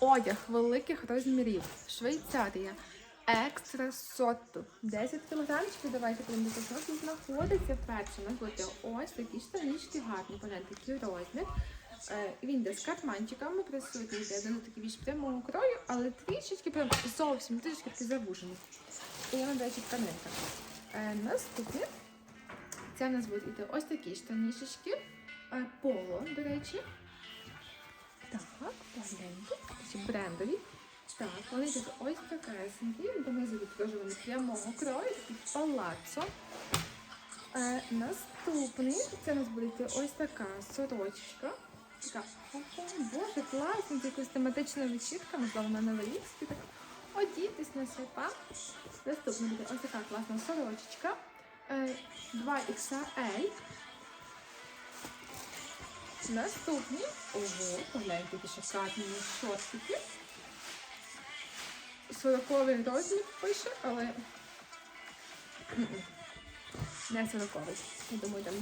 Одяг великих розмірів. Швейцарія. Екстра соту. 10 кілограмчиків. Давайте подивимося, що тут знаходиться. Перше у нас буде ось такі штанішки гарні, погляньте, такий розмір. Е, Він йде з карманчиками, присутній йде один такий більш прямого крою, але трішечки прям зовсім трішечки такий завужений. І вона, до речі, тканинка. Е, Наступне. Це у нас будуть іти ось такі штанішечки. Е, Поло, до речі. Погляньте. Ці брендові. Так, вони тут ось такесенькі, донизу відкружені прямого крою, такий палацо. Е, наступний, це у нас буде ось така сорочечка. Така, о, боже, класно, з якоюсь тематичною вечірка, можливо, на рік, так одітись на свята. Наступна буде ось така класна сорочечка. Е, 2XL. Наступні. Ого, погляньте, які шикарні шортики. 40 розмір пише, але не 40. Я думаю, там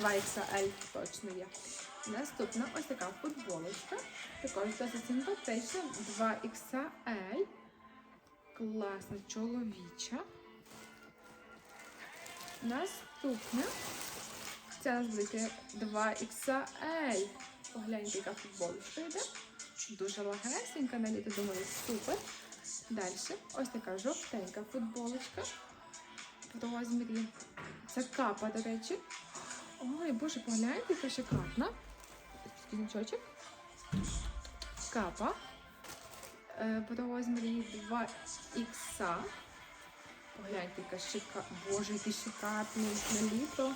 2XL точно є. Наступна ось така футболочка. Також досить симпатична. 2XL. Класна чоловіча. Наступна. Нас буде 2XL. Погляньте, яка футболочка йде. Дуже легесенька, на літо, думаю, супер. Далі ось така жовтенька футболочка в розмірі. Це капа, до речі. Ой, боже, погляньте, яка шикарна. Скінчочок. Капа. Е, в розмірі 2х. Погляньте, яка шика... Боже, який шикарний на літо.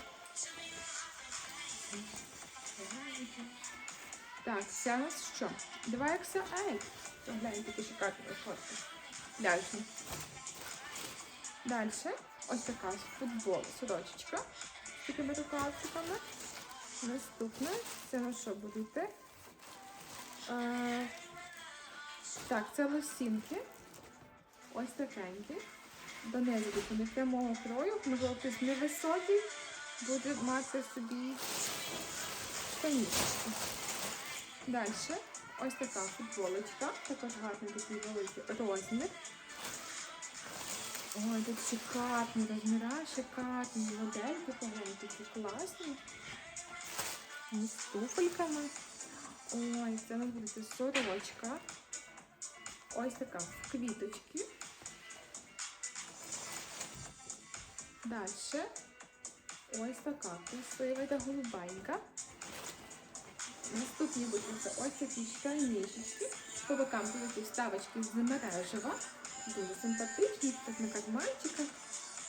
Так, це у нас що? 2XL. Погляньте, які шикарні шорти. Далі. Далі. Ось така футбол, сорочечка з такими рукавчиками. Наступне. Це на що буде? Е, так, це лосінки. Ось такенькі. Донизу вони прямого крою, можливо, хтось невисокий, буде мати собі штанішки. Далі ось така футболочка, також гарний такий великий розмір. Ой, тут шикарні розміра, шикарні модельки, погляньте, які класні. І з туфельками. Ой, це у сорочка. Ось така квіточки. Далі. Ось така красива та голубенька. Наступні будуть це ось такі штанішечки. По бокам тут такі вставочки з мережева. Дуже симпатичні, так на карманчиках.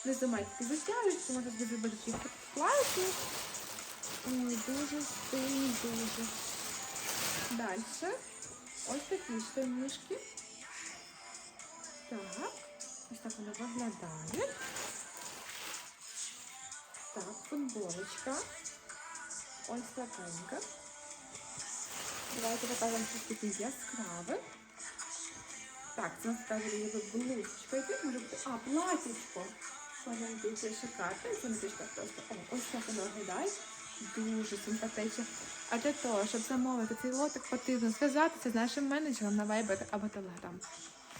Не займайте затягуються, може дуже великі класні. Ой, дуже стильні, дуже. Далі. Ось такі штанішки. Так. Ось так воно виглядає. Так, футболочка. Ось такенька. Давайте покажемо щось таке яскраве. Так, це у нас така ніби блузочка. І тут може. А, платічко. Можна це шикарно. Не просто. О, ось так воно виглядає. Дуже симпатично. А для того, щоб замовити цей лотик, потрібно зв'язатися з нашим менеджером на Viber або Telegram.